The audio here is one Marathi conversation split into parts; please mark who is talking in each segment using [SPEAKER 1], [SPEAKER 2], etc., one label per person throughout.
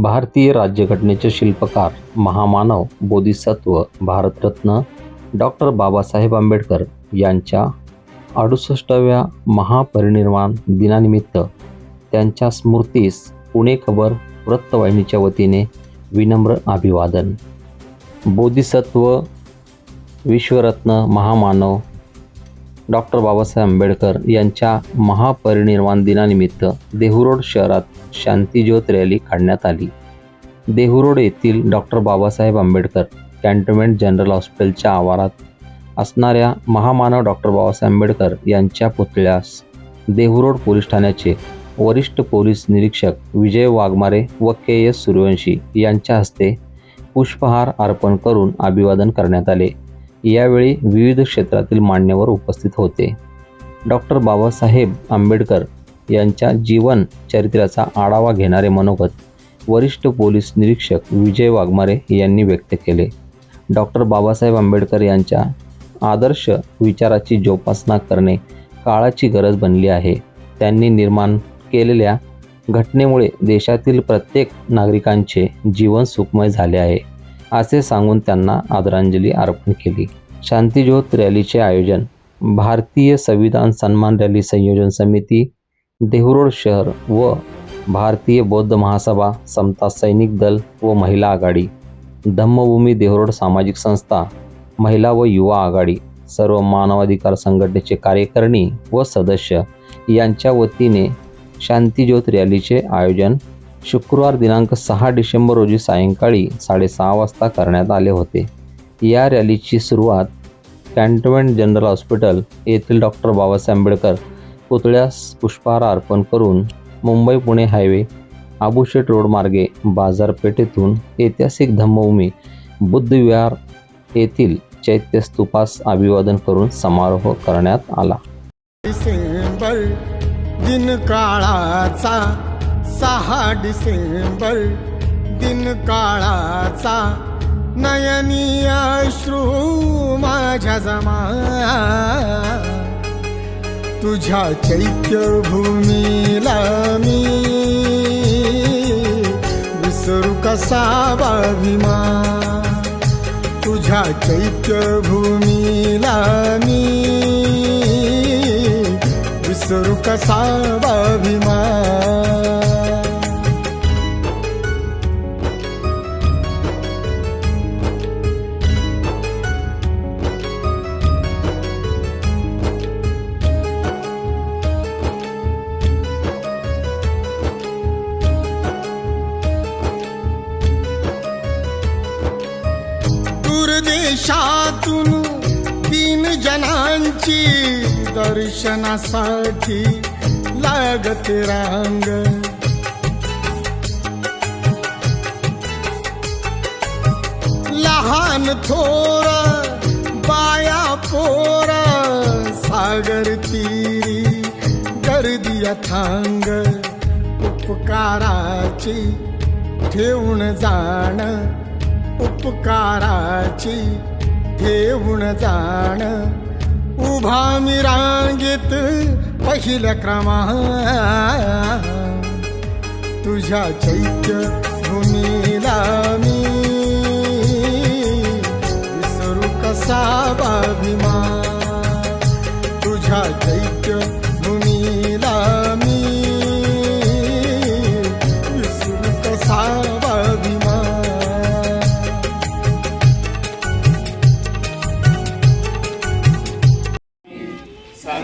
[SPEAKER 1] भारतीय राज्यघटनेचे शिल्पकार महामानव बोधिसत्व भारतरत्न डॉक्टर बाबासाहेब आंबेडकर यांच्या अडुसष्टाव्या महापरिनिर्वाण दिनानिमित्त त्यांच्या स्मृतीस पुणे खबर वृत्तवाहिनीच्या वतीने विनम्र अभिवादन. बोधिसत्व विश्वरत्न महामानव डॉक्टर बाबासाहेब आंबेडकर यांच्या महापरिनिर्वाण दिनानिमित्त देहूरोड शहरात शांतीज्योत रॅली काढण्यात आली. देहूरोड येथील doctor Babasaheb Ambedkar cantonment general हॉस्पिटलच्या आवारात असणाऱ्या महामानव डॉक्टर बाबासाहेब आंबेडकर यांच्या पुतळ्यास देहूरोड पोलीस ठाण्याचे वरिष्ठ पोलीस निरीक्षक विजय वाघमारे व के एस सूर्यवंशी यांच्या हस्ते पुष्पहार अर्पण करून अभिवादन करण्यात आले. यावेळी विविध क्षेत्रातील मान्यवर उपस्थित होते. डॉक्टर बाबासाहेब आंबेडकर यांच्या जीवन चरित्राचा आढावा घेणारे मनोगत वरिष्ठ पोलीस निरीक्षक विजय वाघमारे यांनी व्यक्त केले. डॉक्टर बाबासाहेब आंबेडकर यांच्या आदर्श विचाराची जोपासना करणे काळाची गरज बनली आहे. त्यांनी निर्माण केलेल्या घटनेमुळे देशातील प्रत्येक नागरिकांचे जीवन सुखमय झाले आहे. असे सांगून त्यांना आदरांजली अर्पण केली. शांतीज्योत रॅलीचे आयोजन भारतीय संविधान सन्मान रॅली संयोजन समिती देहरोड शहर व भारतीय बौद्ध महासभा समता सैनिक दल व महिला आघाडी धम्मभूमी देहरोड सामाजिक संस्था महिला व युवा आघाडी सर्व मानवाधिकार संघटनेचे कार्यकारिणी व सदस्य यांच्या वतीने शांतीज्योत रॅलीचे आयोजन शुक्रवार दिनांक सहा डिसेंबर रोजी सायंकाळी साडेसहा वाजता करण्यात आले होते. या रॅलीची सुरुवात कॅन्टमेंट जनरल हॉस्पिटल येथील डॉक्टर बाबासाहेब आंबेडकर पुतळ्यास पुष्पहार अर्पण करून मुंबई पुणे हायवे आबुशेट रोड मार्गे बाजारपेठेतून ऐतिहासिक धम्मभूमी बुद्धविहार येथील चैत्य स्तूपास अभिवादन करून समारोह करण्यात आला.
[SPEAKER 2] डिसेंबर दिन काळाचा सहा डिसेंबर दिन काळाचा नयनी अश्रू माझ्या जमा तुझ्या चैत्यभूमीला मी विसरू कसा बाभिमा तुझ्या चैत्यभूमीला मी विसरू कसा बाभिमा दूरदेशातून तीन जणांची दर्शनासाठी लागते रांग. लहान थोर बाया पोर सागर तीरी गर्दी अथांग. उपकाराची ठेवून जाण उपकाराची घेऊन जाण. उभा मी रांगेत पहिल्या क्रमा तुझ्या चैत्य भूमीला मी विसरू कसा बाभिमा तुझ्या चैत्य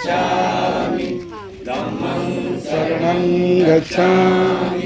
[SPEAKER 3] गच्छामि धम्मं शरणं गच्छामि सङ्